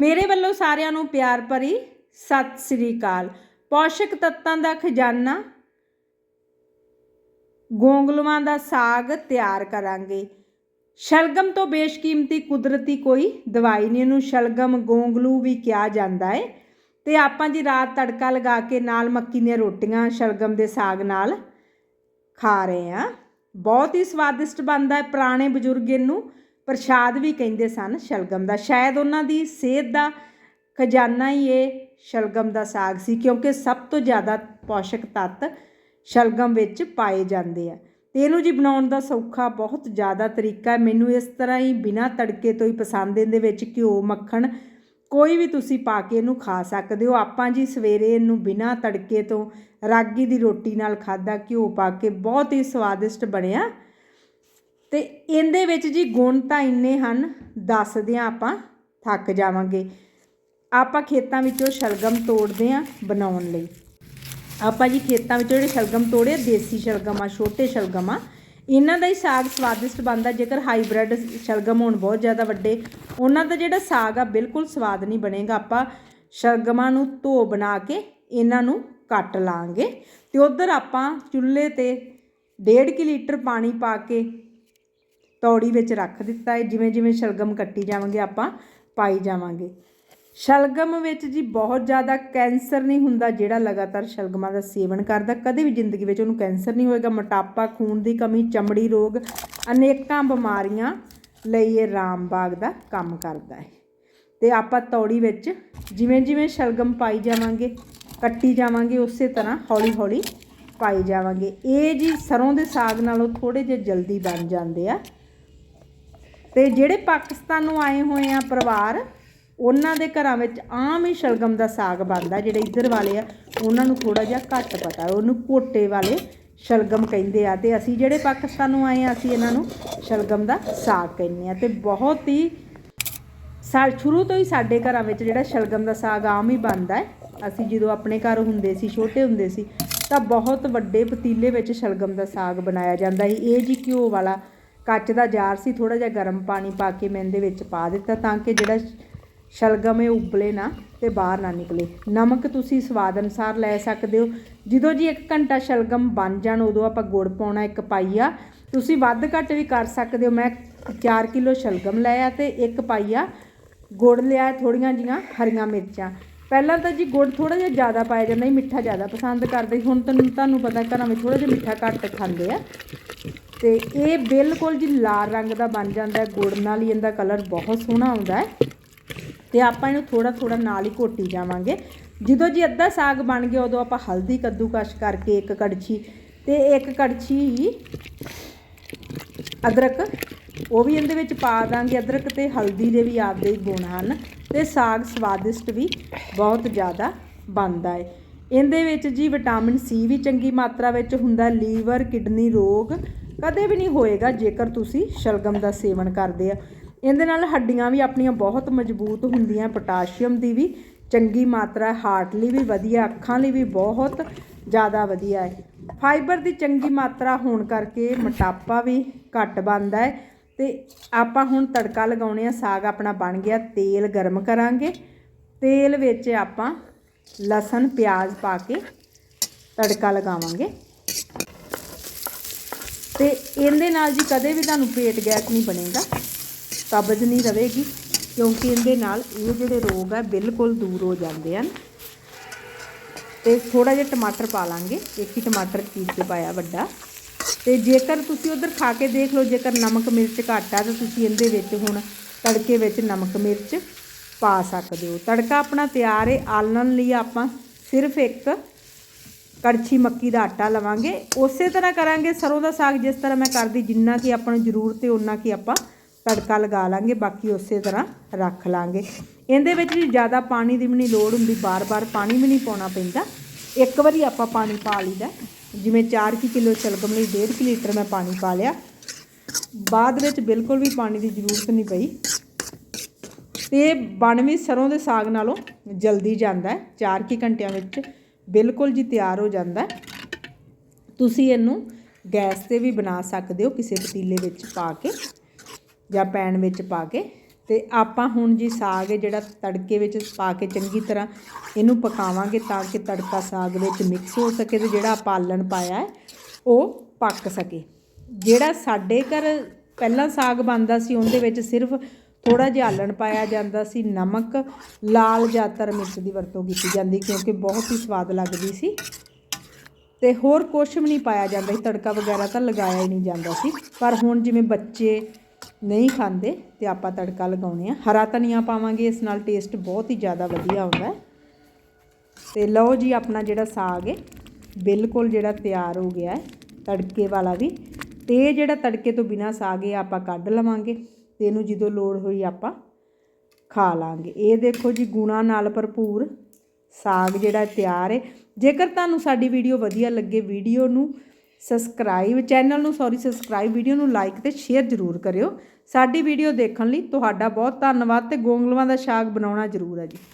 ਮੇਰੇ ਵੱਲੋਂ ਸਾਰਿਆਂ ਨੂੰ ਪਿਆਰ ਭਰੀ ਸਤਿ ਸ੍ਰੀ ਅਕਾਲ। ਪੌਸ਼ਕ ਤੱਤਾਂ ਦਾ ਖਜ਼ਾਨਾ। ਗੋਂਗਲੂਆਂ ਦਾ ਸਾਗ ਤਿਆਰ ਕਰਾਂਗੇ। ਸ਼ਲਗਮ ਤੋਂ ਬੇਸ਼ਕੀਮਤੀ ਕੁਦਰਤੀ ਕੋਈ ਦਵਾਈ ਨਹੀਂ, ਇਹਨੂੰ ਸ਼ਲਗਮ ਗੋਂਗਲੂ ਵੀ ਕਿਹਾ ਜਾਂਦਾ ਹੈ। ਤੇ ਆਪਾਂ ਜੀ ਰਾਤ ਤੜਕਾ ਲਗਾ ਕੇ ਨਾਲ ਮੱਕੀ ਦੀਆਂ ਰੋਟੀਆਂ ਸ਼ਲਗਮ ਦੇ ਸਾਗ ਨਾਲ ਖਾ ਰਹੇ ਆ ਬਹੁਤ ਹੀ ਸਵਾਦਿਸ਼ਟ ਬਣਦਾ ਹੈ ਪੁਰਾਣੇ ਬਜ਼ੁਰਗ ਇਹਨੂੰ। ਪ੍ਰਸ਼ਾਦ ਵੀ ਕਹਿੰਦੇ ਸਨ ਸ਼ਲਗਮ ਦਾ। ਸ਼ਾਇਦ ਉਹਨਾਂ ਦੀ ਸਿਹਤ ਦਾ ਖਜ਼ਾਨਾ ਹੀ ਇਹ ਸ਼ਲਗਮ ਦਾ ਸਾਗ ਸੀ, ਕਿਉਂਕਿ ਸਭ ਤੋਂ ਜ਼ਿਆਦਾ ਪੋਸ਼ਕ ਤੱਤ ਸ਼ਲਗਮ ਵਿੱਚ ਪਾਏ ਜਾਂਦੇ ਆ। ਤੇ ਇਹਨੂੰ ਜੀ ਬਣਾਉਣ ਦਾ ਸੌਖਾ ਬਹੁਤ ਜ਼ਿਆਦਾ ਤਰੀਕਾ ਹੈ। ਮੈਨੂੰ ਇਸ ਤਰ੍ਹਾਂ ਹੀ ਬਿਨਾਂ ਤੜਕੇ ਤੋਂ ਹੀ ਪਸੰਦ ਇਹਦੇ ਵਿੱਚ ਘਿਓ, ਮੱਖਣ ਕੋਈ ਵੀ ਤੁਸੀਂ ਪਾ ਕੇ ਇਹਨੂੰ ਖਾ ਸਕਦੇ ਹੋ। ਆਪਾਂ ਜੀ ਸਵੇਰੇ ਇਹਨੂੰ ਬਿਨਾਂ ਤੜਕੇ ਤੋਂ ਰਾਗੀ ਦੀ ਰੋਟੀ ਨਾਲ ਖਾਦਾ ਘਿਓ ਪਾ ਕੇ ਬਹੁਤ ਹੀ ਸਵਾਦਿਸ਼ਟ ਬਣਿਆ ਤੇ ਇਹਦੇ ਵਿੱਚ ਜੀ ਗੁਣ ਤਾਂ ਇੰਨੇ ਹਨ, ਦੱਸਦੇ ਹਾਂ ਆਪਾਂ, ਥੱਕ ਜਾਵਾਂਗੇ। ਆਪਾਂ ਖੇਤਾਂ ਵਿੱਚੋਂ ਸ਼ਲਗਮ ਤੋੜਦੇ ਹਾਂ ਬਣਾਉਣ ਲਈ। ਆਪਾਂ ਜੀ ਖੇਤਾਂ ਵਿੱਚੋਂ ਜਿਹੜੇ ਸ਼ਲਗਮ ਤੋੜੇ ਦੇਸੀ ਸ਼ਲਗਮ ਆ, ਛੋਟੇ ਸ਼ਲਗਮ ਆ, ਇਹਨਾਂ ਦਾ ਹੀ ਸਾਗ ਸਵਾਦਿਸ਼ਟ ਬਣਦਾ, ਜੇਕਰ ਹਾਈਬ੍ਰਿਡ ਸ਼ਲਗਮ ਹੋਣ ਬਹੁਤ ਜ਼ਿਆਦਾ ਵੱਡੇ, ਉਹਨਾਂ ਦਾ ਜਿਹੜਾ ਸਾਗ ਆ ਬਿਲਕੁਲ ਸਵਾਦ ਨਹੀਂ ਬਣੇਗਾ। ਆਪਾਂ ਸ਼ਲਗਮਾਂ ਨੂੰ ਧੋ ਬਣਾ ਕੇ ਇਹਨਾਂ ਨੂੰ ਕੱਟ ਲਾਂਗੇ ਤੇ ਉਧਰ ਆਪਾਂ ਚੁੱਲ੍ਹੇ ਤੇ 1.5 ਕਿ ਲੀਟਰ ਪਾਣੀ ਪਾ ਕੇ ਤੌੜੀ ਵਿੱਚ ਰੱਖ ਦਿੱਤਾ ਹੈ। ਜਿਵੇਂ ਜਿਵੇਂ ਸ਼ਲਗਮ ਕੱਟੀ ਜਾਵਾਂਗੇ, ਆਪਾਂ ਪਾਈ ਜਾਵਾਂਗੇ। ਸ਼ਲਗਮ ਵਿੱਚ ਜੀ ਬਹੁਤ ਜ਼ਿਆਦਾ ਕੈਂਸਰ ਨਹੀਂ ਹੁੰਦਾ, ਜਿਹੜਾ ਲਗਾਤਾਰ ਸ਼ਲਗਮਾਂ ਦਾ ਸੇਵਨ ਕਰਦਾ। ਕਦੇ ਵੀ ਜ਼ਿੰਦਗੀ ਵਿੱਚ ਉਹਨੂੰ ਕੈਂਸਰ ਨਹੀਂ ਹੋਏਗਾ। ਮੋਟਾਪਾ, ਖੂਨ ਦੀ ਕਮੀ, ਚਮੜੀ ਰੋਗ, ਅਨੇਕਾਂ ਬਿਮਾਰੀਆਂ ਲਈ ਇਹ ਰਾਮਬਾਗ ਦਾ ਕੰਮ ਕਰਦਾ ਹੈ। ਤੇ ਆਪਾਂ ਤੌੜੀ ਵਿੱਚ ਜਿਵੇਂ ਜਿਵੇਂ ਸ਼ਲਗਮ ਪਾਈ ਜਾਵਾਂਗੇ, ਕੱਟੀ ਜਾਵਾਂਗੇ, ਉਸੇ ਤਰ੍ਹਾਂ ਹੌਲੀ ਹੌਲੀ ਪਾਈ ਜਾਵਾਂਗੇ। ਇਹ ਜੀ ਸਰੋਂ ਦੇ ਸਾਗ ਨਾਲੋਂ ਥੋੜੇ ਜਿਹਾ ਜਲਦੀ ਬਣ ਜਾਂਦੇ ਆ। ਤੇ ਜਿਹੜੇ ਪਾਕਿਸਤਾਨ ਨੂੰ ਆਏ ਹੋਏ ਆ ਪਰਿਵਾਰ, ਉਹਨਾਂ ਦੇ ਘਰਾਂ ਵਿੱਚ ਆਮ ਹੀ ਸ਼ਲਗਮ ਦਾ ਸਾਗ ਬਣਦਾ, ਜਿਹੜੇ ਇੱਧਰ ਵਾਲੇ ਆ, ਉਹਨਾਂ ਨੂੰ ਥੋੜਾ ਜਿਹਾ ਘੱਟ ਪਤਾ, ਉਹਨੂੰ ਕੋਟੇ ਵਾਲੇ ਸ਼ਲਗਮ ਕਹਿੰਦੇ ਆ, ਤੇ ਅਸੀਂ ਜਿਹੜੇ ਪਾਕਿਸਤਾਨ ਨੂੰ ਆਏ ਆ, ਅਸੀਂ ਇਹਨਾਂ ਨੂੰ ਸ਼ਲਗਮ ਦਾ ਸਾਗ ਕਹਿੰਦੇ ਆ, ਤੇ ਬਹੁਤ ਹੀ ਸਾ ਸ਼ੁਰੂ ਤੋਂ ਹੀ ਸਾਡੇ ਘਰਾਂ ਵਿੱਚ ਜਿਹੜਾ ਸ਼ਲਗਮ ਦਾ ਸਾਗ ਆਮ ਹੀ ਬਣਦਾ ਹੈ, ਅਸੀਂ ਜਦੋਂ ਆਪਣੇ ਘਰ ਹੁੰਦੇ ਸੀ, ਛੋਟੇ ਹੁੰਦੇ ਸੀ, ਤਾਂ ਬਹੁਤ ਵੱਡੇ ਪਤੀਲੇ ਵਿੱਚ ਸ਼ਲਗਮ ਦਾ ਸਾਗ ਬਣਾਇਆ ਜਾਂਦਾ ਸੀ, ਇਹ ਜੀ ਘਿਓ ਵਾਲਾ ਕੱਚ ਦਾ ਜਾਰ ਸੀ ਥੋੜਾ ਜਿਹਾ ਗਰਮ ਪਾਣੀ ਪਾ ਕੇ ਮੈਂ ਇਹਦੇ ਵਿੱਚ ਪਾ ਦਿੱਤਾ ਤਾਂ ਕਿ ਜਿਹੜਾ ਸ਼ਲਗਮ ਹੈ ਉਬਲੇ ਨਾ ਤੇ ਬਾਹਰ ਨਾ ਨਿਕਲੇ। ਨਮਕ ਤੁਸੀਂ ਸਵਾਦ ਅਨੁਸਾਰ ਲੈ ਸਕਦੇ ਹੋ। ਜਦੋਂ ਜੀ 1 ਘੰਟਾ ਸ਼ਲਗਮ ਬਣ ਜਾਣ, ਉਦੋਂ ਆਪਾਂ ਗੁੜ ਪਾਉਣਾ, ਇੱਕ ਪਾਈਆ। ਤੁਸੀਂ ਵੱਧ ਘੱਟ ਵੀ ਕਰ ਸਕਦੇ ਹੋ। ਮੈਂ 4 ਕਿਲੋ ਸ਼ਲਗਮ ਲਿਆ ਤੇ ਇੱਕ ਪਾਈਆ ਗੁੜ ਲਿਆ ਥੋੜੀਆਂ ਜੀਆਂ ਹਰੀਆਂ ਮਿਰਚਾਂ। ਪਹਿਲਾਂ ਤਾਂ ਜੀ ਗੁੜ ਥੋੜਾ ਜਿਹਾ ਜ਼ਿਆਦਾ ਪਾਇਆ ਜਾਂਦਾ ਸੀ, ਮਿੱਠਾ ਜ਼ਿਆਦਾ ਪਸੰਦ ਕਰਦੇ ਸੀ। ਹੁਣ ਤੁਹਾਨੂੰ ਤੁਹਾਨੂੰ ਪਤਾ ਘਰਾਂ ਵਿੱਚ ਥੋੜਾ ਜਿਹਾ ਮਿੱਠਾ ਘੱਟ ਖਾਂਦੇ ਆ। ਤੇ ਇਹ ਬਿਲਕੁਲ ਜੀ ਲਾਲ ਰੰਗ ਦਾ ਬਣ ਜਾਂਦਾ ਗੁੜ ਨਾਲ ਹੀ ਇਹਦਾ ਕਲਰ ਬਹੁਤ ਸੋਹਣਾ ਆਉਂਦਾ ਹੈ। ਤੇ ਆਪਾਂ ਇਹਨੂੰ ਥੋੜਾ ਥੋੜਾ ਨਾਲ ਹੀ ਘੋਟੀ ਜਾਵਾਂਗੇ। ਜਦੋਂ ਜੀ ਅੱਧਾ ਸਾਗ ਬਣ ਗਿਆ, ਉਦੋਂ ਆਪਾਂ ਹਲਦੀ ਕੱਦੂਕਸ਼ ਕਰਕੇ ਇੱਕ ਕੜਛੀ ਤੇ ਇੱਕ ਕੜਛੀ ਅਦਰਕ, ਉਹ ਵੀ ਇਹਦੇ ਵਿੱਚ ਪਾ ਦਾਂਗੇ। ਅਦਰਕ ਤੇ ਹਲਦੀ ਦੇ ਵੀ ਆਪਦੇ ਹੀ ਗੁਣ ਹਨ ਤੇ ਸਾਗ ਸਵਾਦਿਸ਼ਟ ਵੀ ਬਹੁਤ ਜ਼ਿਆਦਾ ਬਣਦਾ ਹੈ। ਇਹਦੇ ਵਿੱਚ ਜੀ ਵਿਟਾਮਿਨ ਸੀ ਵੀ ਚੰਗੀ ਮਾਤਰਾ ਵਿੱਚ ਹੁੰਦਾ ਲੀਵਰ, ਕਿਡਨੀ ਰੋਗ ਕਦੇ ਵੀ ਨਹੀਂ ਹੋਏਗਾ ਜੇਕਰ ਤੁਸੀਂ ਸ਼ਲਗਮ ਦਾ ਸੇਵਨ ਕਰਦੇ ਆ। ਇਹਦੇ ਨਾਲ ਹੱਡੀਆਂ ਵੀ ਆਪਣੀਆਂ ਬਹੁਤ ਮਜ਼ਬੂਤ ਹੁੰਦੀਆਂ, ਪੋਟਾਸ਼ੀਅਮ ਦੀ ਵੀ ਚੰਗੀ ਮਾਤਰਾ, ਹਾਰਟ ਲਈ ਵੀ ਵਧੀਆ, ਅੱਖਾਂ ਲਈ ਵੀ ਬਹੁਤ ਜ਼ਿਆਦਾ ਵਧੀਆ ਹੈ। ਫਾਈਬਰ ਦੀ ਚੰਗੀ ਮਾਤਰਾ ਹੋਣ ਕਰਕੇ ਮੋਟਾਪਾ ਵੀ ਘੱਟ ਬਣਦਾ ਹੈ ਤੇ ਆਪਾਂ ਹੁਣ ਤੜਕਾ ਲਗਾਉਣੇ ਆ, ਸਾਗ ਆਪਣਾ ਬਣ ਗਿਆ, ਤੇਲ ਗਰਮ ਕਰਾਂਗੇ। ਤੇਲ ਵਿੱਚ ਆਪਾਂ ਲਸਣ, ਪਿਆਜ਼ ਪਾ ਕੇ ਤੜਕਾ ਲਗਾਵਾਂਗੇ। ਤੇ ਇਹਦੇ ਨਾਲ ਜੀ ਕਦੇ ਵੀ ਤੁਹਾਨੂੰ ਪੇਟ ਗੈਸ ਨਹੀਂ ਬਣੇਗਾ, ਕਬਜ਼ ਨਹੀਂ ਰਹੇਗੀ, ਕਿਉਂਕਿ ਇਹਦੇ ਨਾਲ ਇਹ ਜਿਹੜੇ ਰੋਗ ਆ ਬਿਲਕੁਲ ਦੂਰ ਹੋ ਜਾਂਦੇ ਹਨ। ਤੇ ਥੋੜਾ ਜਿਹਾ ਟਮਾਟਰ ਪਾ ਲਾਂਗੇ, ਇੱਕ ਹੀ ਟਮਾਟਰ ਚੀਰ ਕੇ ਪਾਇਆ ਵੱਡਾ। ਤੇ ਜੇਕਰ ਤੁਸੀਂ ਉਧਰ ਖਾ ਕੇ ਦੇਖ ਲਓ, ਜੇਕਰ ਨਮਕ ਮਿਰਚ ਘੱਟ ਆ, ਤਾਂ ਤੁਸੀਂ ਇਹਦੇ ਵਿੱਚ ਹੁਣ ਤੜਕੇ ਵਿੱਚ ਨਮਕ ਮਿਰਚ ਪਾ ਸਕਦੇ ਹੋ। ਤੜਕਾ ਆਪਣਾ ਤਿਆਰ ਹੈ ਆਲਣ ਲਈ ਆਪਾਂ ਸਿਰਫ ਇੱਕ ਕੜਛੀ ਮੱਕੀ ਦਾ ਆਟਾ ਲਵਾਂਗੇ। ਉਸੇ ਤਰ੍ਹਾਂ ਕਰਾਂਗੇ ਸਰੋਂ ਦਾ ਸਾਗ, ਜਿਸ ਤਰ੍ਹਾਂ ਮੈਂ ਕਰਦੀ, ਜਿੰਨਾ ਕਿ ਆਪਾਂ ਨੂੰ ਜ਼ਰੂਰਤ ਹੈ ਉਨਾ ਕੀ ਆਪਾਂ ਤੜਕਾ ਲਗਾ ਲਾਂਗੇ, ਬਾਕੀ ਉਸੇ ਤਰ੍ਹਾਂ ਰੱਖ ਲਾਂਗੇ। ਇਹਦੇ ਵਿੱਚ ਵੀ ਜ਼ਿਆਦਾ ਪਾਣੀ ਦੀ ਵੀ ਨਹੀਂ ਲੋੜ ਹੁੰਦੀ, ਬਾਰ-ਬਾਰ ਪਾਣੀ ਵੀ ਨਹੀਂ ਪਾਉਣਾ ਪੈਂਦਾ। ਇੱਕ ਵਾਰੀ ਆਪਾਂ ਪਾਣੀ ਪਾ ਲਈਦਾ। ਜਿਵੇਂ 4 ਕਿਲੋ ਸ਼ਲਗਮ ਲਈ 1.5 ਲੀਟਰ ਮੈਂ ਪਾਣੀ ਪਾ ਲਿਆ। ਬਾਅਦ ਵਿੱਚ ਬਿਲਕੁਲ ਵੀ ਪਾਣੀ ਦੀ ਜ਼ਰੂਰਤ ਨਹੀਂ ਪਈ। ਤੇ ਬਣ ਵੀ ਸਰੋਂ ਦੇ ਸਾਗ ਨਾਲੋਂ ਜਲਦੀ ਜਾਂਦਾ ਹੈ। 4 ਕੀ ਘੰਟਿਆਂ ਵਿੱਚ ਬਿਲਕੁਲ ਜੀ ਤਿਆਰ ਹੋ ਜਾਂਦਾ ਤੁਸੀਂ ਇਹਨੂੰ ਗੈਸ ਤੇ ਵੀ ਬਣਾ ਸਕਦੇ ਹੋ, ਕਿਸੇ ਪਤੀਲੇ ਵਿੱਚ ਪਾ ਕੇ ਜਾਂ ਪੈਨ ਵਿੱਚ ਪਾ ਕੇ। ਤੇ ਆਪਾਂ ਹੁਣ ਜੀ ਸਾਗ ਹੈ ਜਿਹੜਾ ਤੜਕੇ ਵਿੱਚ ਪਾ ਕੇ ਚੰਗੀ ਤਰ੍ਹਾਂ ਇਹਨੂੰ ਪਕਾਵਾਂਗੇ ਤਾਂ ਕਿ ਤੜਕਾ ਸਾਗ ਵਿੱਚ ਮਿਕਸ ਹੋ ਸਕੇ ਤੇ ਜਿਹੜਾ ਆਪਾਂ ਆਲਣ ਪਾਇਆ ਹੈ, ਉਹ ਪੱਕ ਸਕੇ। ਜਿਹੜਾ ਸਾਡੇ ਘਰ ਪਹਿਲਾਂ ਸਾਗ ਬਣਦਾ ਸੀ, ਉਹਦੇ ਵਿੱਚ ਸਿਰਫ ਥੋੜਾ ਜਿਹਾ ਆਲਣ ਪਾਇਆ ਜਾਂਦਾ ਸੀ, ਨਮਕ, ਲਾਲ ਜਾਤਰ ਮਿਰਚ ਦੀ ਵਰਤੋਂ ਕੀਤੀ ਜਾਂਦੀ ਕਿਉਂਕਿ ਬਹੁਤ ਹੀ ਸਵਾਦ ਲੱਗਦੀ ਸੀ। ਤੇ ਹੋਰ ਕੁਛ ਵੀ ਨਹੀਂ ਪਾਇਆ ਜਾਂਦਾ ਸੀ, ਤੜਕਾ ਵਗੈਰਾ ਤਾਂ ਲਗਾਇਆ ਹੀ ਨਹੀਂ ਜਾਂਦਾ ਸੀ। ਪਰ ਹੁਣ ਜਿਵੇਂ ਬੱਚੇ ਨਹੀਂ ਖਾਂਦੇ ਤੇ ਆਪਾਂ ਤੜਕਾ ਲਗਾਉਣੇ ਆ ਹਰਾ ਧਨੀਆ ਪਾਵਾਂਗੇ, ਇਸ ਨਾਲ ਟੇਸਟ ਬਹੁਤ ਹੀ ਜ਼ਿਆਦਾ ਵਧੀਆ ਆਉਂਦਾ ਹੈ। ਤੇ ਲਓ ਜੀ, ਆਪਣਾ ਜਿਹੜਾ ਸਾਗ ਹੈ, ਬਿਲਕੁਲ ਜਿਹੜਾ ਤਿਆਰ ਹੋ ਗਿਆ ਹੈ, ਤੜਕੇ ਵਾਲਾ ਵੀ। ਤੇ ਇਹ ਜਿਹੜਾ ਤੜਕੇ ਤੋਂ ਬਿਨਾ ਸਾਗ ਹੈ, ਆਪਾਂ ਕੱਢ ਲਵਾਂਗੇ। ਤੇ ਇਹਨੂੰ ਜਦੋਂ ਲੋੜ ਹੋਈ ਆਪਾਂ ਖਾ ਲਾਂਗੇ। ਇਹ ਦੇਖੋ ਜੀ ਗੁਣਾ ਨਾਲ ਭਰਪੂਰ ਸਾਗ ਜਿਹੜਾ ਤਿਆਰ ਹੈ ਜੇਕਰ ਤੁਹਾਨੂੰ ਸਾਡੀ ਵੀਡੀਓ ਵਧੀਆ ਲੱਗੇ, ਵੀਡੀਓ ਨੂੰ ਸਬਸਕ੍ਰਾਈਬ ਚੈਨਲ ਨੂੰ ਸੌਰੀ ਸਬਸਕ੍ਰਾਈਬ ਵੀਡੀਓ ਨੂੰ ਲਾਈਕ ਤੇ ਸ਼ੇਅਰ ਜ਼ਰੂਰ ਕਰਿਓ। ਸਾਡੀ ਵੀਡੀਓ ਦੇਖਣ ਲਈ ਤੁਹਾਡਾ ਬਹੁਤ ਧੰਨਵਾਦ ਤੇ ਗੋਂਗਲੂਆਂ ਦਾ ਸਾਗ ਬਣਾਉਣਾ ਜ਼ਰੂਰ ਹੈ ਜੀ।